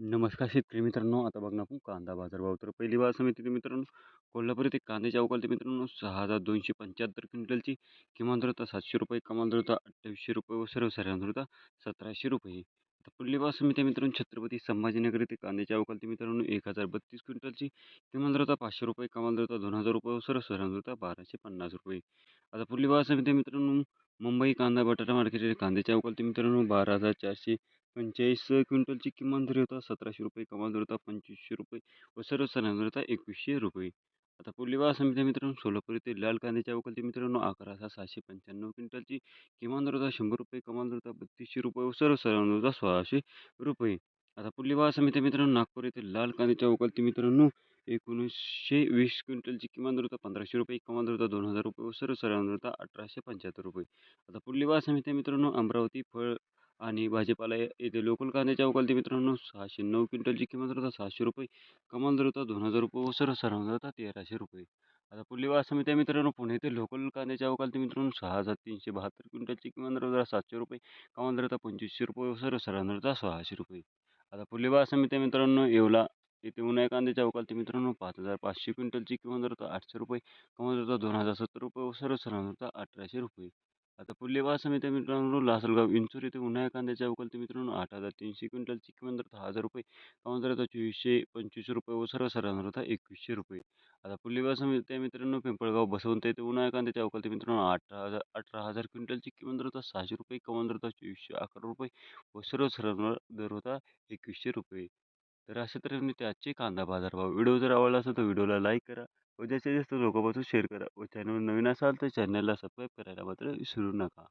नमस्कार शेतकरी मित्रांनो. आता बघ ना आपण कांदा बाजारभाव. तर पहिली बाजार समिती मित्रांनो कोल्हापूर येथे कांद्याच्या अवकाळी मित्रांनो सहा हजार दोनशे पंच्याहत्तर क्विंटलची किमान दरता सातशे रुपये कमाल दरता अठ्ठावीसशे रुपये व सर्वसाधारण दरता सतराशे रुपये. आता पुढली बाजार समिती मित्रांनो छत्रपती संभाजीनगर येथे कांद्याच्या अवकाळी मित्रांनो एक हजार बत्तीस क्विंटलची किमान दरता पाचशे रुपये कमाल दरता दोन हजार रुपये व सर्वसाधारण दरता बाराशे पन्नास रुपये. आता पुढली बाजार समिती मित्रांनो मुंबई कांदा बटाटा मार्केट कांद्याच्या अवकाळी मित्रांनो बारा हजार चारशे म्हणजे पंचेचाळीस क्विंटलची किमान दर होता सतराशे रुपये कमाल दर होता पंचवीसशे रुपये व सर्वसाधारण दर होता एकवीसशे रुपये. आता पुढली समिती मित्रांनो सोलापूर येथे लाल कांद्याच्या अवकालची मित्रांनो अकरा हजार सहाशे पंच्याण्णव क्विंटलची किमान दर होता शंभर रुपये कमाल दर होता बत्तीसशे रुपये व सर्वसाधारण दर होता सोळाशे रुपये. आता पुढली समिती मित्रांनो नागपूर येथे लाल कांद्याच्या वकलती मित्रांनो एकोणीसशे वीस क्विंटलची किमान दर होता पंधराशे रुपये कमाल दर होता दोन हजार रुपये व सर्वसाधारण दर होता अठराशे पंच्याहत्तर रुपये. आता पुढली समिती मित्रांनो अमरावती फळ आणि भाजीपाला येथे लोकल कांद्याच्या अवकालती मित्रांनो सहाशे नऊ क्विंटलची किंमत दर सहाशे रुपये. कमाल दर होता दोन हजार रुपये व सर्वसाधारण दर तेराशे रुपये. आता पुढली बाजार समिती मित्रांनो. पुणे येथे लोकल कांद्याच्या अवकालती मित्रांनो सहा हजार तीनशे बहात्तर क्विंटलची किंमत दर सातशे रुपये. कमाल दर होता पंचवीसशे रुपये व सर्वसाधारण दर होता रुपये. आता पुढली बाजार समिती मित्रांनो. येवला येथे उन्हाळ्या कांद्याच्या अवकालती मित्रांनो पाच हजार पाचशे क्विंटलची किंमत दर होता आठशे रुपये. कमाल दर होता दोन हजार सत्तर रुपये व सर्वसाधारण दर होता अठराशे रुपये. आता पुढली समित्या समिती मित्रांनो लासलगाव इंचूर येथे उन्हाळ्या कांद्याच्या अवकालती मित्रांनो आठ हजार तीनशे क्विंटलची किंमत दर दहा हजार रुपये. कमाल दर चोवीसशे पंचवीस रुपये व सर्वसाधारण दर होता एकवीसशे रुपये. आता पुढली समित्या मित्रांनो पिंपळगाव बसवंत येथे उन्हाळ्या कांद्याच्या अवकालती मित्रांनो अठरा हजार अठरा हजार क्विंटलची किंमत दर होता सहाशे रुपये कमाल दर होता चोवीसशे अकरा रुपये व सर्वसाधारण दर होता एकवीसशे रुपये. तर अशा तऱ्हेने ते आजचे कांदा बाजारभाव. व्हिडिओ जर आवडला असेल तर व्हिडिओला लाईक करा. व जास्तीत जास्त लोकांपासून शेअर करा. व चॅनल नवीन असाल तर चॅनलला सबस्क्राईब करायला मात्र विसरू नका.